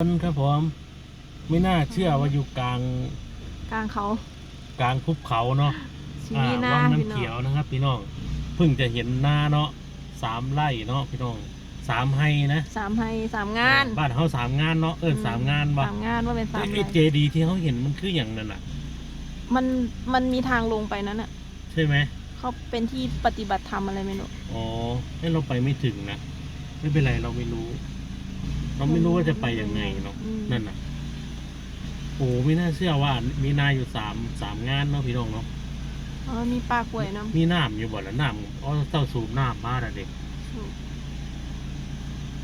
คนครับผมไม่น่าเชื่อว่าอยู่กลางกลางเขากลางภูเขาเนาะชีอ่ามีหน้าวังพี่น้ำน้อเขียวงนะครับ พี่น้องเพิ่งจะเห็นหน้าเนาะสามไร่เนาะพี่น้องสามไฮนะสามให้สามงาน บ้านเขาสามงานเนาะเออสามงานบ่สามงานว่าเป็นสามไอ้ไรไอ้เจดีที่เขาเห็นมันคืออย่างนั้นอะ มันมันมีทางลงไปนั้นอะใช่ไหมเขาเป็นที่ปฏิบัติธรรมอะไรไม่รู้อ๋อให้เราไปไม่ถึงนะไม่เป็นไรเราไม่รู้ เราไม่รู้ว่าจะไปยังไงเนาะอืมนั่นน่ะโอ้ไม่น่าเชื่อว่า มีนาอยู่สามสามงานเนาะพี่น้องเนาะอ๋อมีปลากล้วยน้มีน้ำอยู่บ่ละน้ำอ๋อเต้าสูบน้ำมาแล้วเด็ก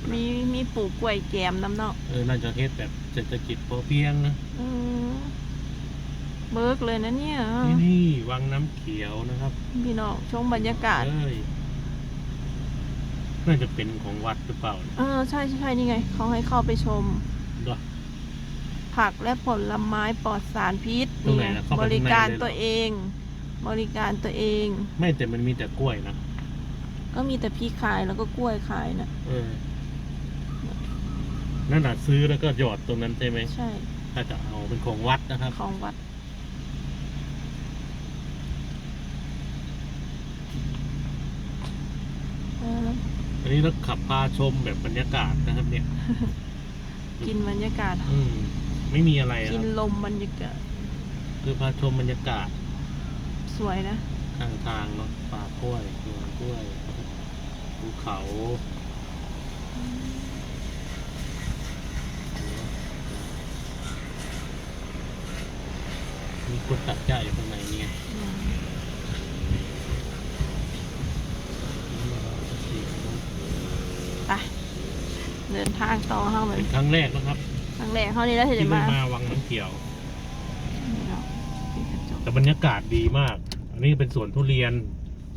ำมีมีปลูกกล้วยแกมน้ำเนาะเออน่าจะเฮ็ดแบบเศรษฐกิจพอเพียงนะอืมเบิกเลยนะเนี่ยที่นี่วังน้ำเขียวนะครับ พี่น้องชมบรรยากาศเอ้ย น่าจะเป็นของวัดหรือเปล่าเออใช่ใช่ใช่นี่ไง เขาให้เข้าไปชมเนาะผักและผลไม้ปลอดสารพิษตรงไหนไงล่ะเข้าไปบริการข้างในเลยเหรอ ตัวเอง บริการตัวเอง ไม่แต่มันมีแต่กล้วยนะก็มีแต่พริกขายแล้วก็กล้วยขายนะเออนั่นน่ะซื้อแล้วก็หยอดตรงนั้นใช่ไหมใช่ถ้าจะเอาเป็นของวัดนะครับ ของวัด เออ อันนี้เราขับพาชมแบบบรรยากาศนะครับ เนี่ย กินบรรยากาศ อืมไม่มีอะไรอะกิคนรับลมบรรยากาศ คือพาชมบรรยากาศสวยนะทางทางเนาะป่ากล้วยสวนกล้วยภูเขามีคนตัดหญ้าอยู่ข้างในนี่ไง ไป เดินทางต่อเข้าเหมือนเป็นครั้งแรกนะครับครั้งแรกเข้านี่แล้วเห็นที่ได้มามาวังน้ำเขียวนี่เนาะปิดกระจกแต่บรรยากาศดีมาก อันนี้เป็นสวนทุเรียน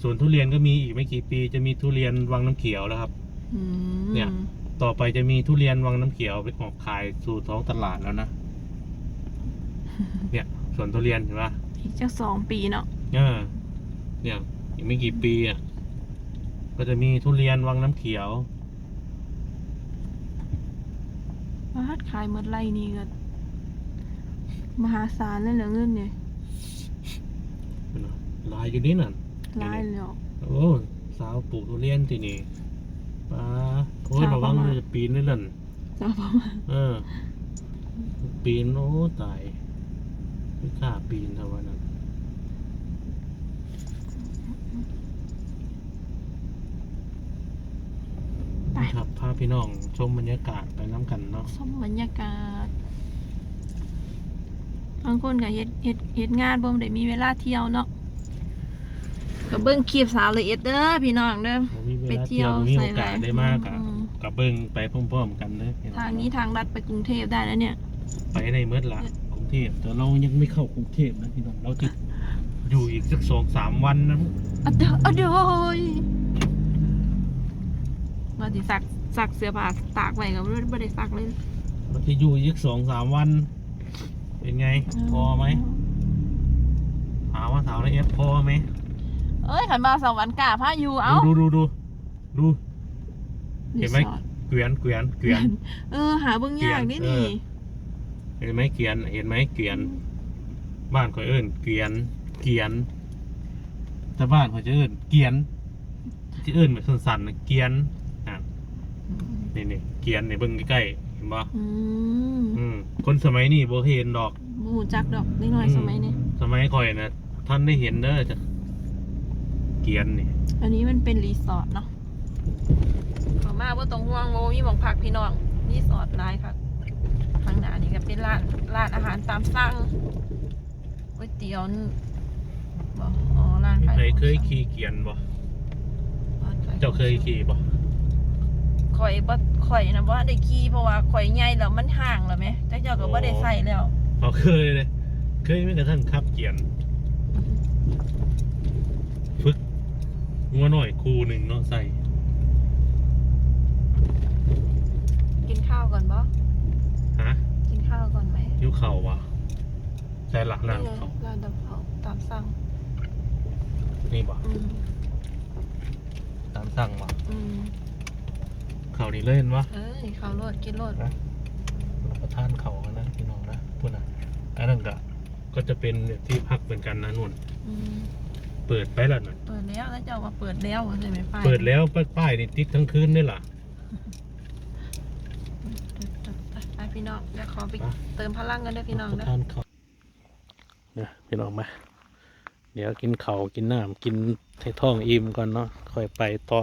สวนทุเรียนก็มีอีกไม่กี่ปี จะมีทุเรียนวังน้ำเขียวแล้วครับ อืมเนี่ย ต่อไปจะมีทุเรียนวังน้ำเขียวไปออกขายสู่ท้องตลาดแล้วนะ เนี่ยสวนทุเรียนเห็นปะอีกจะสองปีเนาะเออเนี่ย อีกไม่กี่ปีอะ ก็จะมีทุเรียนวังน้ำเขียว มาฮัดขายหมดไรนี่ก็มหาศาลเลยเหลือเงินเนี่ยลายอยู่นี่น่ะลายเลยเหรอโอ้สาวปลูกทุเรียนที่นี่ป้าโอ้ยสาวระวังประมาณเลยจะปีนด้วยนั่นจะประมาณเออ ปีนโอ้ตายไม่กล้าปีนเท่าวันนั้น ไป ครับพาพี่น้องชมบรรยากาศไปน้ำกันเนาะชมบรรยากาศบางคนก็เฮ็ดเฮ็ดเฮ็ดงานบ่ได้มีเวลาเที่ยวเนาะก็เบิ่งคลิปสาวละเอียดเด้อพี่น้องเด้อบ่มีเวไปลาเที่เที่ยยววบ่มีโอกาสใส่แหวนได้มากอะอืมกับเบิ้งไปพร้อมๆกันเลยพี่องทางนี้ทางลัดไปกรุงเทพได้แล้วเนี่ย ไปในเมื่อละกรุงเทพแต่เรายังไม่เข้ากรุงเทพนะพี่น้องเราจะอยู่อีกสักสองสามวันนะอะเดออะเดอยว่าสิซักซักเสื้อผ้าตากไว้ก็บ่บ่ได้ซักเลยเราจะอยู่อีกสองสามวัน เป็นไง พอไหมถามว่าสาวละเอียดพอไหมเอ้ยขันมาสองวันกะพาอยู่เอ้าดูดูดูดูเห็นไหมรีสอร์ทเกวียนเกวียนเกวียนเออ หาเบิ่งยากนี่เอนี่อเห็นไหมเกวียน เห็นไหมเกวียน บ้านเขาเอิ้นเกวียนเกวียนแต่บ้านเขาจะเอิ้นเกวียนที่เอิ้นแบบสั้นๆนะเกวียนอะ นี่นี่เกวียนในเบิ่งใกล้ๆเห็นปะอืมอืมคนสมัยนี้บ่เห็นดอก บ่ฮู้จักดอกนิดหน่อยอืม สมัยนี้สมัยก่อยนะท่านได้เห็นเด้อจ้ะเกวียนนี่อันนี้มันเป็นรีสอร์ทเนาะขอมาบ่ต้องห่วงบ่มีหม่องพักพี่น้องรีสอร์ทหลายครับข้างหน้านี่ก็เป็นร้านร้านอาหารตามสั่งก๋วยเตี๋ยวนี่บ่อ๋อร้านมีขายใครของเคยชำขี่เกวียนบ่ร้านขยเจ้าเคยขี่บ่ ข่อยบ่ข่อยนะบ่ได้ขี่เพราะว่าข่อยใหญ่แล้วมันห่างแล้วแหมแต่เจ้าก็บ่ได้ใส่แล้วเขาเคยเลย เคยไม่กระทั่งขับเกวียน ฝึกงัวหน่อยครูหนึ่งเนาะใส่ กินข้าวก่อนบ่ฮะกินข้าวก่อนไหมยุคเข่าวะใช่หลักนั่งนี่ไงเขาร้านตำเผาตามสั่งนี่บ่อืมตามสั่งบ่อืม เข่านี่เล่นวะเอ้ยข้าวโลดกินโลดนะนนั้นก็ก็จะเป็นที่พักเหมือนกันนะนุ่นอืมเปิดไปแล้วนะเปิดแล้วแล้วเจ้าว่าเปิดแล้วใช่ไหมป้ายเปิดแล้วป้ายนี่ติดทั้งคืนนี่ล่ะ ไปพี่น้องเดี๋ยวขอไปไปเติมพลังกันด้วยพี่น้องรับเด้ปอระทานข้าวเนี่ยพี่น้องมา เดี๋ยวกินเขาวกินน้ำกินให้ท้องอิ่มก่อนเนาะค่อยไปต่อ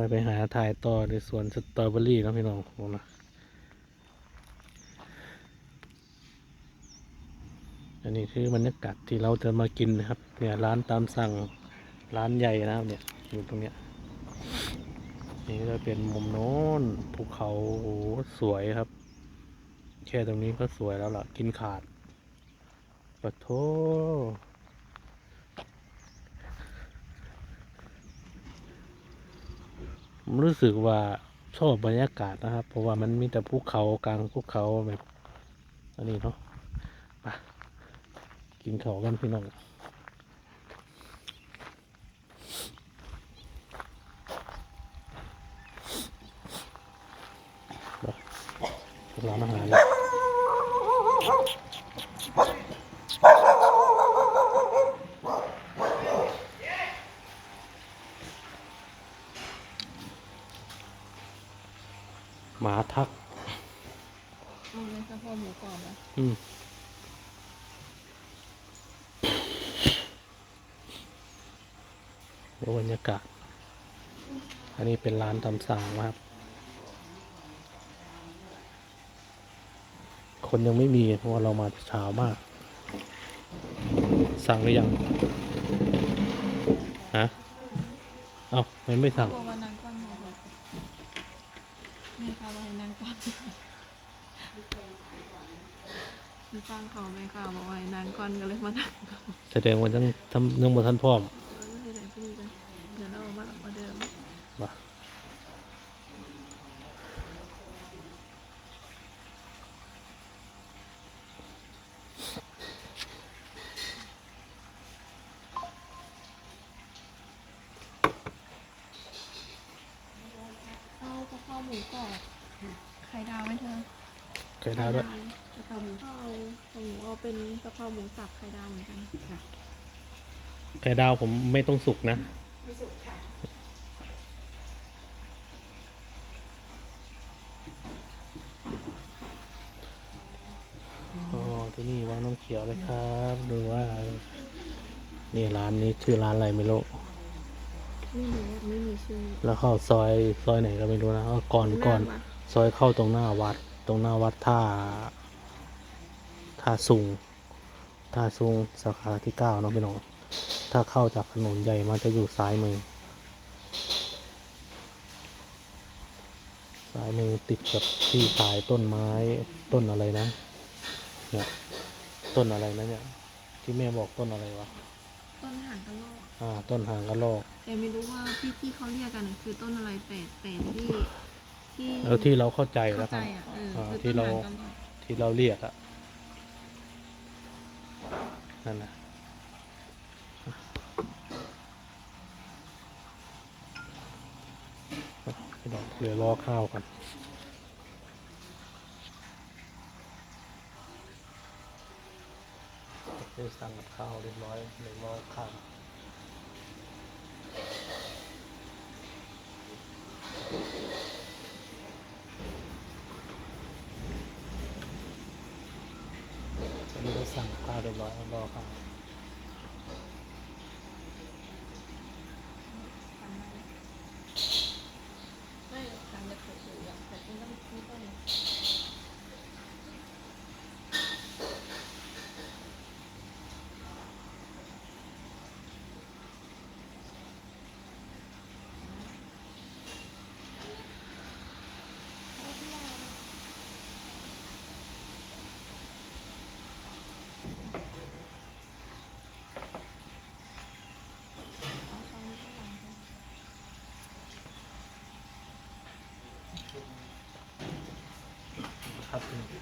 ค่อยไปหาถ่ายต่อในสวนสตรอเบอรี่นะพี่น้องผมนะอันนี้คือบรรยากาศที่เราจะมากินนะครับ เนี่ยร้านตามสั่งร้านใหญ่นะครับเนี่ยอยู่ตรงเนี้ยนี่ก็เป็นมุมโน้นภูเขาโอ้สวยครับ แค่ตรงนี้ก็สวยแล้วล่ะ กินขาดปะโทผม รู้สึกว่าชอบบรรยากาศนะครับ เพราะว่ามันมีแต่ภูเขากลางภูเขาแบบอันนี้เนาะไปกินเขากันพี่น้องร้านอาหารเลย หมาทักเอาเลยสะโพกหมูกรอบอะอืมดูบรรยากาศ อันนี้เป็นร้านตำสั่งนะครับ คนยังไม่มีเพราะว่าเรามาเช้ามาก สั่งหรือยัง ฮะ เอาไม่ไม่สั่งบอกว่านางก้อนหมดเลยมีข่าวว่าให้ นางก้อนมีฟังเขาไหมค่ะบอกว่าให้นางก้อนก็เลยมานั่งก่อนแสดงว่าทั้งทำยังบ่ทันพร้อม เออไม่ได้ที่นี่กันเดี๋ยวเราเอามาเอาเดิม ว่ะ เอากะเพราหมูกรอบไข่ดาวไหมเธอ ไข่ดาวด้วย กะเพราหมูเอาของหนู เอาเป็นกะเพราหมูสับไข่ดาวเหมือนกันค่ะไข่ดาวผมไม่ต้องสุกนะ ไม่สุกค่ะอ๋อที่นี่ว่างน้ำเขียวเลยครับ ดูว่า นี่ร้านนี้ชื่อร้านอะไรไม่รู้ไม่รู้ไม่มีชื่อ แล้วเข้าซอยซอยไหนก็ไม่รู้นะเอาก่อนก่อนหาวัดซอยเข้าตรงหน้าวัด ตรงหน้าวัดท่า ท่าซุงท่าซุงสาขาที่เก้าเนาะพี่น้องถ้าเข้าจากถนนใหญ่มันจะอยู่ซ้ายมือซ้ายมือติดกับที่ขายต้นไม้ต้นอะไรนะเนี่ยต้นอะไรนะเนี่ยที่แม่บอกต้นอะไรวะต้นหางกระรอกอ่า ต้นหางกระรอกแต่ไม่รู้ว่าที่ที่เขาเรียกกันน่ะคือต้นอะไรเป็ดเป็ดที่ที่แล้วที่เราเข้าใจเข้าแล้วใจกันอะเอออ่าคือที่ต้นเราหางกระรอกที่เราเรียกอะ นั่นนะพี่น้องเดี๋ยวรอข้าวกันได้สั่งกับข้าวเรียบร้อยเดี๋ยวรอข้าว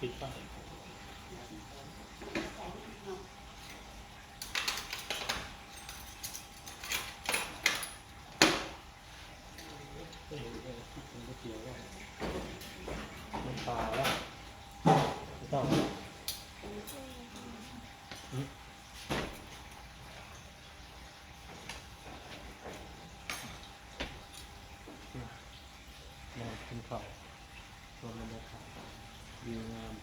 ปิดไปมันก็ยวมันปลแล้วไม่ต้องนอนกินขาวรวมกันเลยครั งาม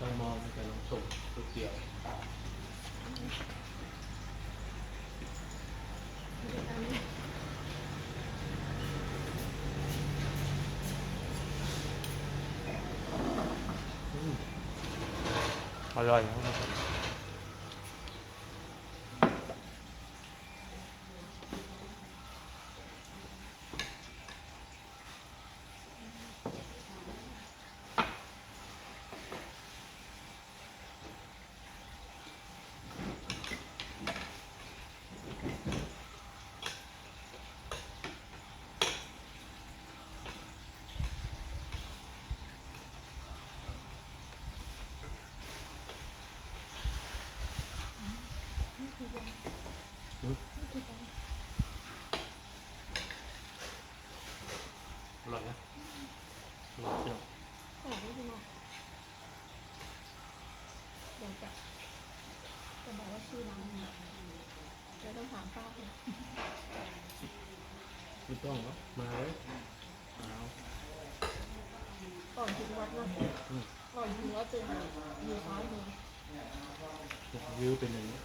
ต้องมองไม่ลงส่งก๋วยเตี๋ยว อร่อยครับอร่อยนะอร่อยจัง โอ้ยพี่น้องเดี๋ยวจะจะบอกว่าชื่อร้านนี้เดี๋ยวต้องถามป้าเลย กล้องหรอกมาเลยเอาก่อนถึงวัดนะก่อนถึงวัดจะอยู่ซ้ายมือวิวเป็นอย่างนี้